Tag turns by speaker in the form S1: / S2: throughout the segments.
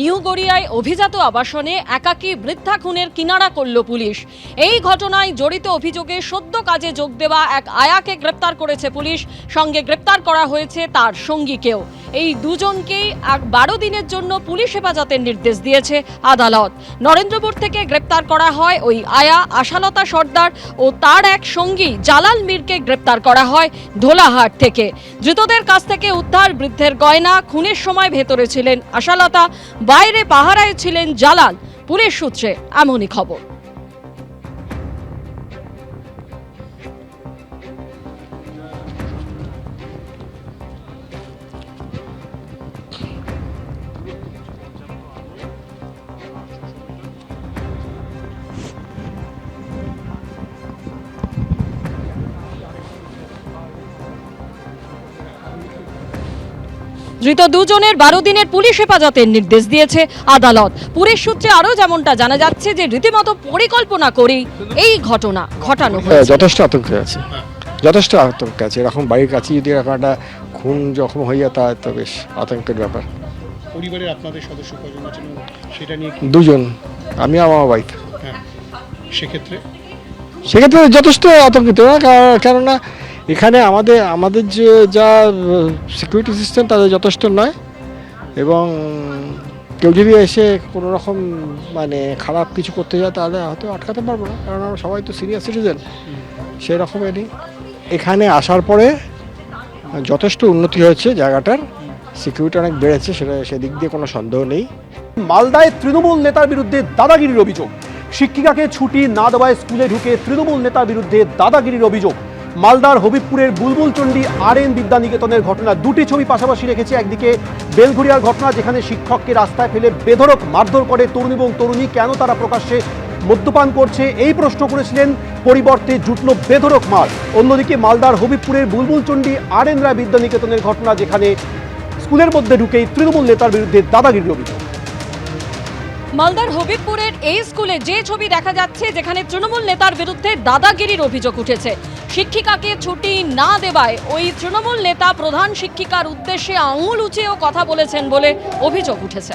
S1: New গড়িয়ায় অভিজাত আবাসনে একাকী বৃদ্ধা খুনের কিনারা করল পুলিশ। এই ঘটনায় জড়িত অভিযোগে সদ্য কাজে যোগ দেওয়া এক আয়াকে গ্রেপ্তার করেছে পুলিশ। সঙ্গে গ্রেপ্তার করা হয়েছে তার সঙ্গীকেও। এই দুজনকেই বারো দিনের জন্য পুলিশ হেফাজতের নির্দেশ দিয়েছে আদালত। নরেন্দ্রপুর থেকে গ্রেপ্তার করা হয় ওই আয়া, আশালতা সর্দার ও তার এক সঙ্গী জালাল মীরকে গ্রেপ্তার করা হয় ধোলাহাট থেকে। ধৃতদের কাছ থেকে উদ্ধার বৃদ্ধের গয়না খুনের সময় ভেতরে ছিলেন আশালতা। বাইরে পাহারায় ছিলেন জালাল। পুলিশ সূত্রে এমনই খবর। ধৃত দুজনের বারো দিনের পুলিশ হেফাজতের নির্দেশ দিয়েছে আদালত। পুলিশ সূত্রে আরও যেমনটা জানা যাচ্ছে যে রীতিমতো পরিকল্পনা করেই এই ঘটনা ঘটানো
S2: হ্যাঁ,
S1: হয়েছে।
S2: যথেষ্ট আতঙ্ক আছে। যথেষ্ট আতঙ্ক আছে। এরকম বাড়ির কাছে যদি একটা খুন যখন হয়ে যায় তা তো বেশ আতঙ্কের ব্যাপার।
S3: পরিবারের আপনাদের সদস্য কজন আছেন? সেটা নিয়ে
S2: দুজন। আমি আমার ওয়াইফ
S3: হ্যাঁ। সেক্ষেত্রে?
S2: সেক্ষেত্রে যথেষ্ট আতঙ্কিত না কেননা এখানে আমাদের আমাদের যে যা সিকিউরিটি সিস্টেম তাদের যথেষ্ট নয় এবং কেউ যদি এসে কোনো রকম মানে খারাপ কিছু করতে যায় তাহলে হয়তো আটকাতে পারব না। কারণ আমরা সবাই তো সিনিয়র সিটিজেন সেই রকমেরই এখানে আসার পরে যথেষ্ট উন্নতি হয়েছে জায়গাটার। সিকিউরিটি অনেক বেড়েছে, সেটা সেদিক দিয়ে কোনো সন্দেহ নেই।
S4: মালদায় তৃণমূল নেতার বিরুদ্ধে দাদাগিরির অভিযোগ। শিক্ষিকাকে ছুটি না দেওয়ায় স্কুলে ঢুকে তৃণমূল নেতার বিরুদ্ধে দাদাগিরির অভিযোগ। মালদার হবিবপুরের বুলবুল চণ্ডী আর এন বিদ্যানিকেতনের ঘটনা। দুটি ছবি পাশাপাশি রেখেছে একদিকে বেলঘুরিয়ার ঘটনা, যেখানে শিক্ষককে রাস্তায় ফেলে বেধরক মারধর করে তরুণ এবং তরুণী কেন তারা প্রকাশ্যে মদ্যপান করছে, এই প্রশ্ন করেছিলেন পরিবর্তে জুটল বেধরক মার। অন্যদিকে মালদার হবিবপুরের বুলবুল চণ্ডী আর এন রায় বিদ্যানিকেতনের ঘটনা, যেখানে স্কুলের মধ্যে ঢুকেই তৃণমূল নেতার বিরুদ্ধে দাদাগিরির অভিযোগ।
S1: মালদার হবিবপুরের এই স্কুলে যে ছবি দেখা যাচ্ছে, যেখানে তৃণমূল নেতার বিরুদ্ধে দাদাগিরির অভিযোগ উঠেছে। শিক্ষিকাকে ছুটি না দেওয়ায় ওই তৃণমূল নেতা প্রধান শিক্ষিকার উদ্দেশ্যে আঙুল উঁচিয়েও কথা বলেছেন বলে অভিযোগ উঠেছে।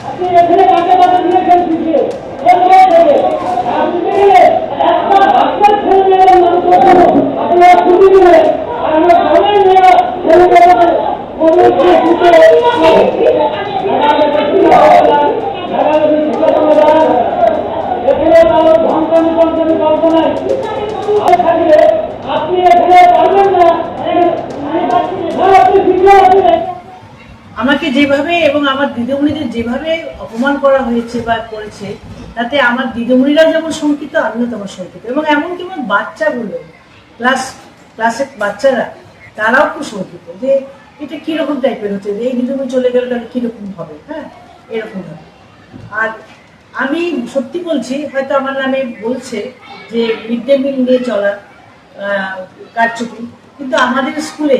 S5: আমাকে যেভাবে এবং আমার দিদিমণিদের যেভাবে অপমান করা হয়েছে বা করেছে তাতে আমার দিদিমণিরা যেমন শঙ্কিত আমিও তেমন শঙ্কিত। এবং এমনকি আমার বাচ্চাগুলো ক্লাস ক্লাসের বাচ্চারা তারাও খুব শঙ্কিত যে এটা কীরকম টাইপের হচ্ছে যে এই দিদিমণি চলে গেলে তাহলে কীরকম হবে হ্যাঁ? এরকম হবে আর আমি সত্যি বলছি হয়তো আমার নামে বলছে যে মিড ডে মিল নিয়ে আহ, কারচুপি কিন্তু আমাদের স্কুলে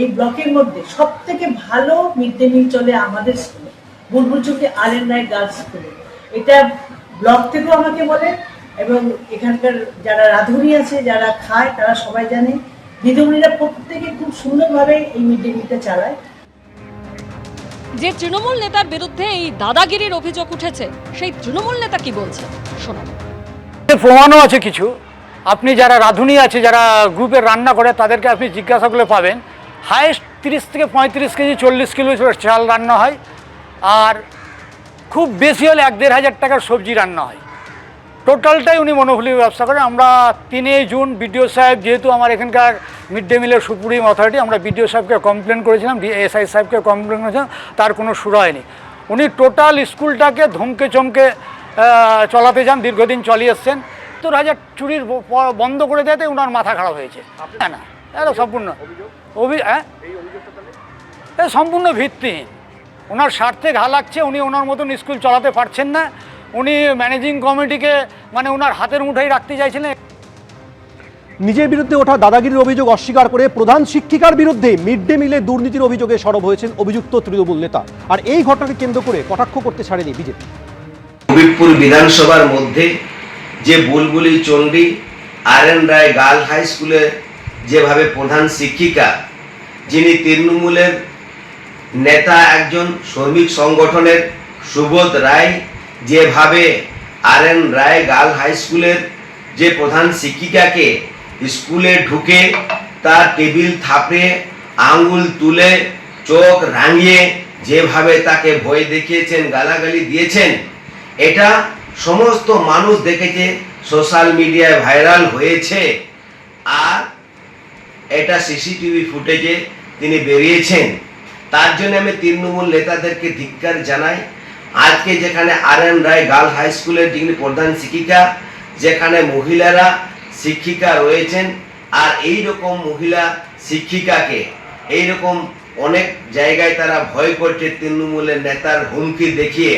S5: এই ব্লকের মধ্যে সব থেকে ভালো মিড ডে মিল চলে আমাদের স্কুলে বুলবুল চৌকি আর এন রায় গার্লস স্কুলে এটা ব্লক থেকেও আমাকে বলে এবং এখানকার যারা রাঁধুনি আছে যারা খায় তারা সবাই জানে। দিদিমণিরা প্রত্যেকে খুব সুন্দরভাবে এই মিড ডে মিলটা চালায়।
S1: যে তৃণমূল নেতার বিরুদ্ধে এই দাদাগিরির অভিযোগ উঠেছে সেই তৃণমূল নেতা কি বলছে? শোনাবো।
S6: প্রমাণও আছে কিছু। আপনি যারা রাঁধুনি আছে যারা গ্রুপে রান্না করে তাদেরকে আপনি জিজ্ঞাসা করলে পাবেন। হায়েস্ট তিরিশ থেকে পঁয়ত্রিশ কেজি, চল্লিশ কিলো চাল রান্না হয়। আর খুব বেশি হলে এক দেড় হাজার টাকার সবজি রান্না হয়। টোটালটাই উনি মনোফুলি ব্যবসা করেন। আমরা তিনই জুন বিডিও সাহেব, যেহেতু আমার এখানকার মিড ডে মিলের সুপ্রিম অথরিটি, আমরা বিডিও সাহেবকে কমপ্লেন করেছিলাম এসআই সাহেবকে কমপ্লেন করেছিলাম, তার কোনো সুরা হয়নি। উনি টোটাল স্কুলটাকে ধমকে চমকে চলাতে যান, দীর্ঘদিন চালিয়ে এসছেন। সত্তর হাজার চুরির বন্ধ করে দেওয়াতে ওনার মাথা খারাপ হয়েছে। না। এটা সম্পূর্ণ। অভি হ্যাঁ? এটা সম্পূর্ণ ভিত্তিহীন। ওনার স্বার্থে ঘা লাগছে উনি ওনার মতন স্কুল চালাতে পারছেন না। উনি ম্যানেজিং কমিটিকে মানে ওনার হাতের মুঠোয় রাখতে চাইছিলেন
S4: নিজের বিরুদ্ধে ওঠা দাদাগিরির অভিযোগ অস্বীকার করে প্রধান শিক্ষিকার বিরুদ্ধে মিড ডে মিলে দুর্নীতির অভিযোগে সরব হয়েছেন অভিযুক্ত তৃণমূল নেতা। আর এই ঘটনাকে কেন্দ্র করে কটাক্ষ করতে ছাড়েনি বিজেপি।
S7: হবিবপুর বিধানসভার মধ্যে যে Bulbuli Chandi R N Roy girl high স্কুলে যেভাবে প্রধান শিক্ষিকা, যিনি তৃণমূলের নেতা একজন শ্রমিক সংগঠনের সুবোধ রায়, যেভাবে R N Roy girl high স্কুলের যে প্রধান শিক্ষিকাকে স্কুলে ঢুকে তার টেবিল থাপড়ে আঙ্গুল তুলে, চোখ রাঙিয়ে যেভাবে তাকে ভয় দেখিয়েছেন, গালাগালি দিয়েছেন, এটা সমস্ত মানুষ দেখেছে, সোশ্যাল মিডিয়ায় ভাইরাল হয়েছে। আর এটা সিসিটিভি ফুটেজে তিনি বেরিয়েছেন। তার জন্য আমি তৃণমূল নেতাদেরকে ধিক্কার জানাই। আজকে যেখানে R N Roy girl high স্কুলের যিনি প্রধান শিক্ষিকা, যেখানে মহিলারা শিক্ষিকা রয়েছেন, আর এই রকম মহিলা শিক্ষিকাকে এই রকম অনেক জায়গায় তারা ভয় করছে তৃণমূলের নেতার হুমকি দেখিয়ে।